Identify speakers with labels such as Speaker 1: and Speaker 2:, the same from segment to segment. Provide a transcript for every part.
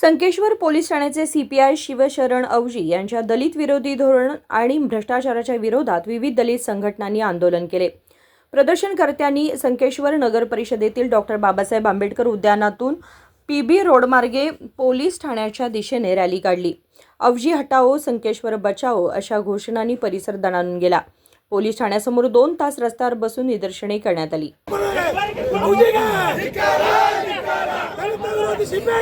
Speaker 1: Sankeshwar police ठाण्याचे CPI Shivsharan Avaji यांच्या दलित विरोधी धोरण आणि भ्रष्टाचाराच्या विरोधात विविध दलित संघटनांनी आंदोलन केले. प्रदर्शनकर्त्यांनी संकेश्वर नगर परिषदेतील डॉक्टर बाबासाहेब आंबेडकर उद्यानातून पीबी रोडमार्गे पोलीस ठाण्याच्या दिशेने रॅली काढली. अवजी हटाओ संकेश्वर बचाओ अशा घोषणांनी परिसर दणानून गेला. पोलीस ठाण्यासमोर दोन तास रस्त्यावर बसून निदर्शने करण्यात आली.
Speaker 2: ದಲಿತ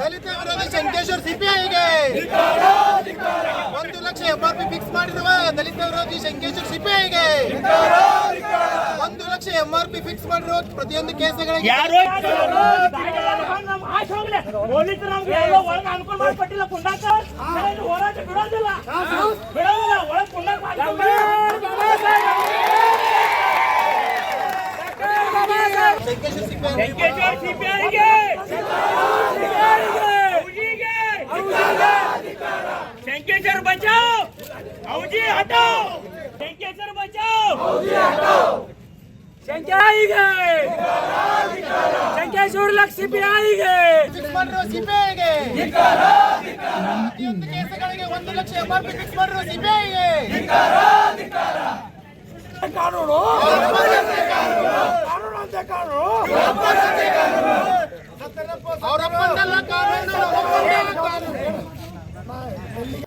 Speaker 2: ದಲಿತ ವಿರೋಧ ಶಂಕೇಶ್ವರ್ ಸಿಪಿಐಗೆ ಒಂದು lakh F R P fix ಮಾಡಿದವ ದಲಿತ ವಿರೋಧಿ ಶಂಕೇಶ್ವರ್ ಸಿಪಿಐಗೆ ಪಿ ಫಿಕ್ಸ್ ಮಾಡಿರೋ ಪ್ರತಿಯೊಂದು ಕೇಸ್ಗಳಿಗೆ
Speaker 3: ಯಾರು ಪೊಲೀಸರು ನಮ್ಗೆ ಎಲ್ಲ ಒಳಗೆ ಅನುಕೂಲ ಮಾಡಿಕೊಟ್ಟಿಲ್ಲ ಕುಂಡಾಕ ಹೋರಾಟ ಬಿಡೋದಿಲ್ಲ ಬಿಡೋದಿಲ್ಲ ಒಳಗೆ ಕುಂಡಾಕ ವೆಂಕಟೇಶ್ವರ ಸಿಪಿಆರಿಗೆ शंकेश्वर बचाओ ಶಂಕ್ಯಾಯಿಗೆ ಶಂಕೇಶ್ವರ ಲಕ್ಷ ಸಿಪಿಐಗೆ.
Speaker 2: ಸಿಪಿಐಗೆ ಕೇಸುಗಳಿಗೆ ಒಂದು lakh M R P fix ಮಾಡಿರೋ ಸಿಪಿಐಗೆ.
Speaker 3: ಕಾನೂನು. ಕಾನೂನು ಅಂತ
Speaker 2: ಕಾನೂನು.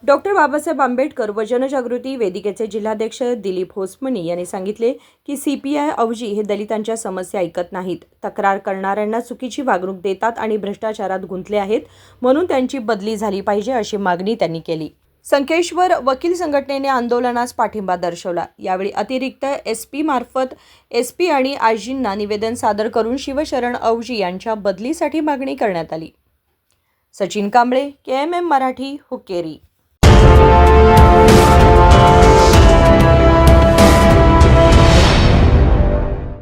Speaker 1: डॉक्टर बाबासाहेब आंबेडकर व जनजागृती वेदिकेचे जिल्हाध्यक्ष दिलीप होसमणी यांनी सांगितले की सीपीआय अवजी हे दलितांच्या समस्या ऐकत नाहीत. तक्रार करणाऱ्यांना चुकीची वागणूक देतात आणि भ्रष्टाचारात गुंतले आहेत म्हणून त्यांची बदली झाली पाहिजे अशी मागणी त्यांनी केली. संकेश्वर वकील संघटनेने आंदोलनास पाठिंबा दर्शवला. यावेळी अतिरिक्त एस पी मार्फत एस पी आणि आयजींना निवेदन सादर करून शिवशरण अवजी यांच्या बदलीसाठी मागणी करण्यात आली. Sachin Kamble K M M Marathi Hukkeri.